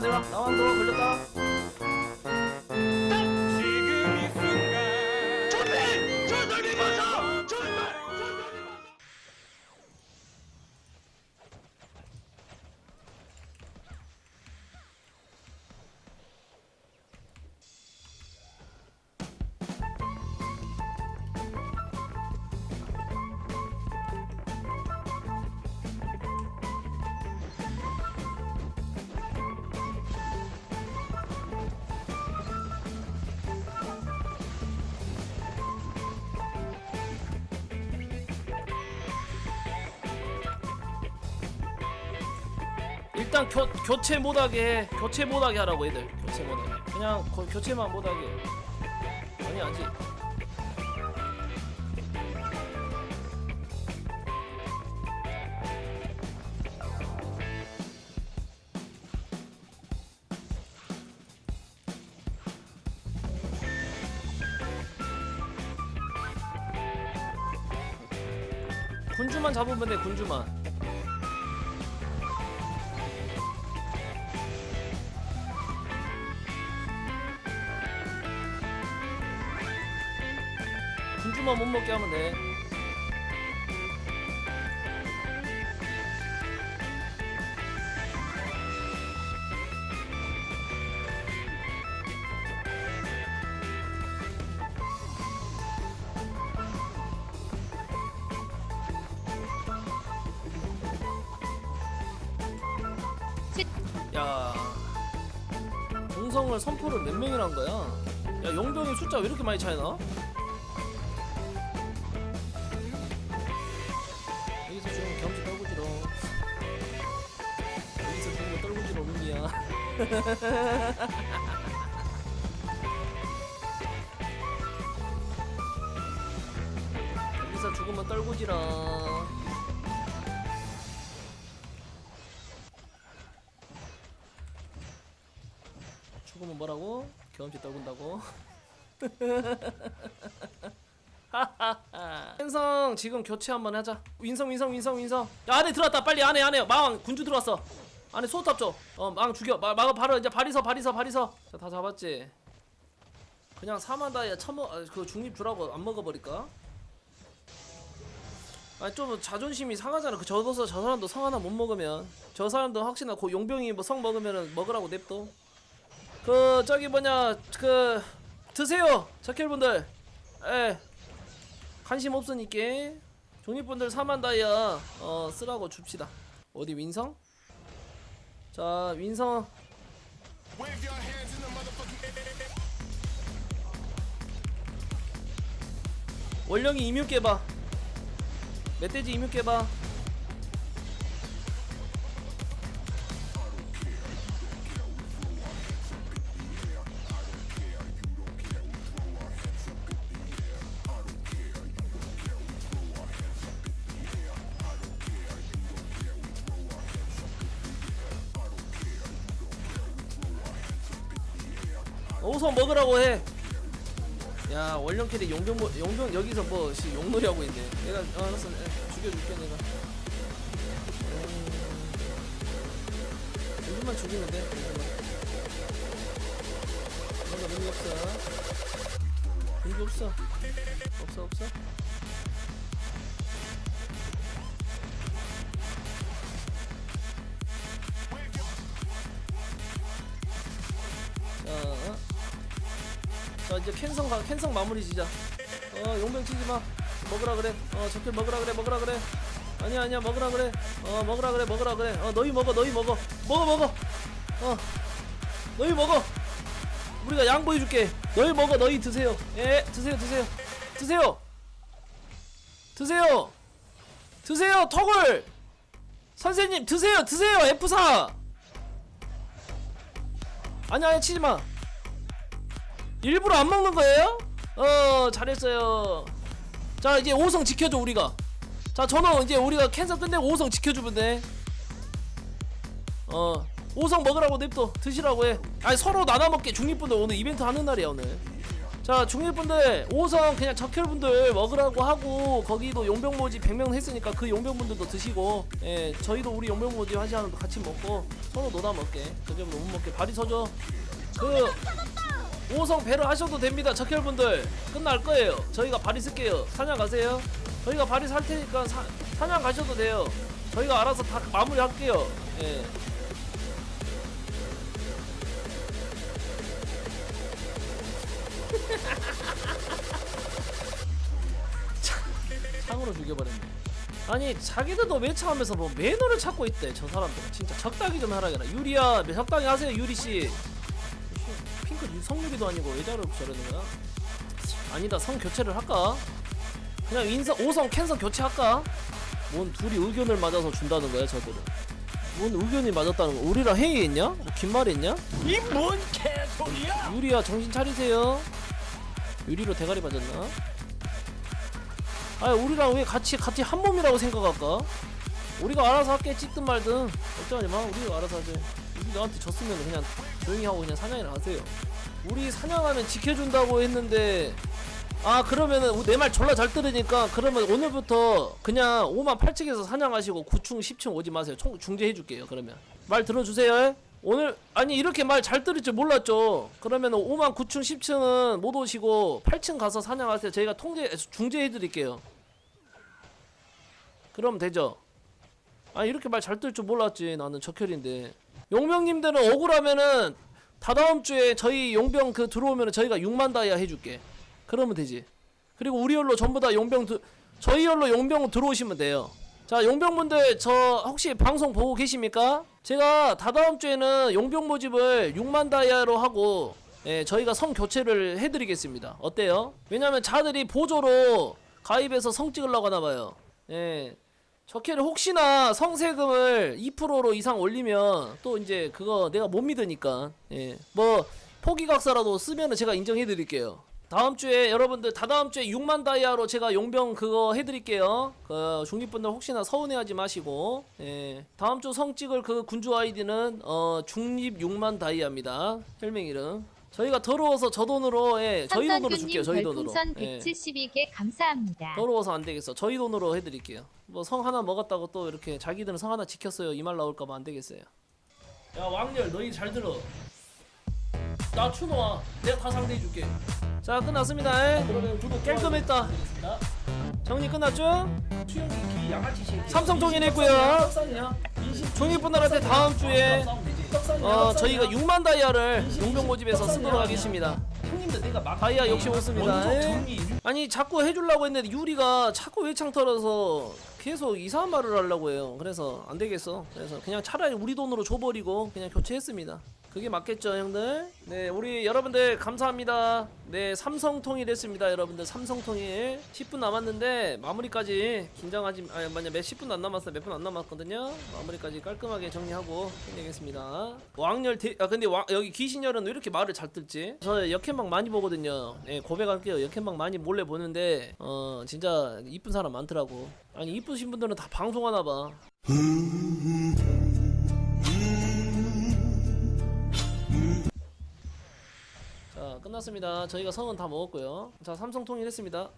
내려와 내려와 나와 너 걸렸다 일단 교, 교체 못하게 해. 교체 못하게 하라고 애들. 교체 못하게. 그냥 고, 교체만 못하게 아니 아직. 군주만 잡으면 돼 군주만 군주만 못 먹게 하면 돼. 야, 공성을 선포를 몇 명이나 한 거야? 야, 용병의 숫자 왜 이렇게 많이 차이나? 여기서 죽으면 떨구지라. 죽으면 뭐라고? 경험치 떨군다고? 윈성 지금 교체 한번 하자. 윈성 윈성 윈성 윈성. 야 안에 들어왔다. 빨리 안에 안에. 마왕 군주 들어왔어 안에 소탑 줘어 마왕 죽여. 마, 마가 바로 이제 발이서 발이서 발이서. 자 다 잡았지. 그냥 사만다에 처먹 아, 그 중립 주라고 안 먹어버릴까? 아니 좀 자존심이 상하잖아. 그 저도서 저 사람도 성 하나 못 먹으면. 저 사람도 혹시나 그 용병이 뭐 성 먹으면은 먹으라고 냅둬. 그 저기 뭐냐. 그 드세요. 자켈분들. 에 관심 없으니까. 종이분들 4만 다이아 어 쓰라고 줍시다. 어디 윈성? 자 윈성 원령이 이뮤 깨봐. 멧돼지 이뮤 깨봐 어서 먹으라고 해. 야 원령 캐리 용병 뭐- 용병 여기서 뭐 씨, 용놀이 하고 있네. 내가 어, 알았어 에, 죽여줄게 내가. 음, 요즘만 죽이면 돼. 요즘만. 뭔가 의미 없어. 의미 없어. 없어 없어. 자 이제 캔성 가 캔성 마무리 지자. 어 용병 치지 마. 먹으라 그래. 어 적들 먹으라 그래. 먹으라 그래. 아니야 아니야 먹으라 그래. 어 먹으라 그래. 먹으라 그래. 어 너희 먹어 너희 먹어. 먹어 먹어. 어 너희 먹어. 우리가 양보해줄게. 너희 먹어 너희 드세요. 예 드세요 드세요 드세요. 드세요. 드세요 턱을. 선생님 드세요 드세요 F4. 아니야 아니야 치지 마. 일부러 안 먹는 거예요? 어 잘했어요. 자 이제 5성 지켜줘 우리가. 자 전원 이제 우리가 캔서 끝내고 5성 지켜주면 돼어 5성 먹으라고 냅둬. 드시라고 해. 아니 서로 나눠 먹게. 중립분들 오늘 이벤트 하는 날이야 오늘. 자 중일분들 5성 그냥 적혈분들 먹으라고 하고 거기도 용병모지 100명 했으니까 그 용병분들도 드시고 예 저희도 우리 용병모지 하시는 거 같이 먹고 서로 노다 먹게. 저녁도 못 먹게. 발이 서죠? 그 5성 배를 하셔도 됩니다 적혈분들. 끝날 거예요. 저희가 발이 쓸게요. 사냥 가세요. 저희가 발이 살 테니까 사, 사냥 가셔도 돼요. 저희가 알아서 다 마무리 할게요. 예. 창으로 죽여버렸네. 아니 자기들도 매차하면서 뭐 매너를 찾고 있대 저 사람들. 진짜 적당히 좀 하라게나. 유리야 적당히 하세요 유리 씨. 핑크 유- 성유리도 아니고 왜 저러 저러는 거야 아니다 성 교체를 할까 그냥 인성 5성 캔성 교체할까 뭔 둘이 의견을 맞아서 준다는 거야 저들은 뭔 의견이 맞았다는 거 우리랑 회의했냐 뭐 긴말 했냐 이 뭔 개소리야? 유리야 정신 차리세요. 유리로 대가리 맞았나? 아 우리랑 왜 같이 같이 한 몸이라고 생각할까? 우리가 알아서 할게 찍든 말든 걱정하지 마. 우리가 알아서 하지. 우리 너한테 졌으면 그냥 조용히 하고 그냥 사냥이나 하세요. 우리 사냥하면 지켜준다고 했는데 아 그러면은 내 말 졸라 잘 들으니까 그러면 오늘부터 그냥 5만 8층에서 사냥하시고 9층 10층 오지 마세요. 총 중재해줄게요. 그러면 말 들어주세요. 오늘 아니 이렇게 말 잘 들을 줄 몰랐죠. 그러면 5만 9층 10층은 못 오시고 8층 가서 사냥하세요. 저희가 통제 중재해 드릴게요. 그럼 되죠. 아 이렇게 말 잘 들을 줄 몰랐지. 나는 적혈인데. 용병님들은 억울하면은 다다음 주에 저희 용병 그 들어오면은 저희가 6만 다이아 해줄게. 그러면 되지. 그리고 우리 열로 전부 다 용병 드, 저희 열로 용병 들어오시면 돼요. 자 용병분들 저 혹시 방송 보고 계십니까? 제가 다다음 주에는 용병 모집을 6만 다이아로 하고 예, 저희가 성 교체를 해드리겠습니다. 어때요? 왜냐면 자들이 보조로 가입해서 성 찍으려고 하나봐요. 예. 저캐를 혹시나 성세금을 2%로 이상 올리면 또 이제 그거 내가 못 믿으니까 예. 뭐 포기각사라도 쓰면은 제가 인정해 드릴게요. 다음 주에 여러분들 다다음 주에 6만 다이아로 제가 용병 그거 해드릴게요. 그 중립분들 혹시나 서운해하지 마시고 예. 다음 주 성 찍을 그 군주 아이디는 어 중립 6만 다이아입니다. 혈맹 이름. 저희가 더러워서 저 돈으로 예, 저희 돈으로 줄게요. 저희 돈으로. 예. 172개 감사합니다. 더러워서 안 되겠어. 저희 돈으로 해드릴게요. 뭐 성 하나 먹었다고 또 이렇게 자기들은 성 하나 지켰어요. 이 말 나올까봐 안 되겠어요. 야 왕렬 너희 잘 들어. 나 추노아 내가 다 상대해줄게. 자 끝났습니다. 에? 깔끔했다. 정리 끝났죠? 삼성 통일했고요. 종이분들한테 다음 주에 어 저희가 6만 다이아를 용병 모집에서 쓰도록 하겠습니다. 다이아 욕심 없습니다. 에? 아니 자꾸 해주려고 했는데 유리가 자꾸 외창 털어서 계속 이상한 말을 하려고 해요. 그래서 안 되겠어. 그래서 그냥 차라리 우리 돈으로 줘버리고 그냥 교체했습니다. 그게 맞겠죠, 형들? 네, 우리 여러분들 감사합니다. 네, 삼성 통일했습니다, 여러분들. 삼성 통일 10분 남았는데 마무리까지 긴장하지 아니 만약 몇 10분 안 남았어, 몇 분 안 남았거든요. 마무리까지 깔끔하게 정리하고 끝내겠습니다. 왕열 대, 아 근데 왕, 여기 귀신열은 왜 이렇게 말을 잘 듣지? 저 역캠방 많이 보거든요. 예, 고백할게요. 역캠방 많이 몰래 보는데 어 진짜 이쁜 사람 많더라고. 아니 이쁘신 분들은 다 방송하나 봐. 자 끝났습니다. 저희가 성은 다 먹었고요. 자 삼성 통일했습니다.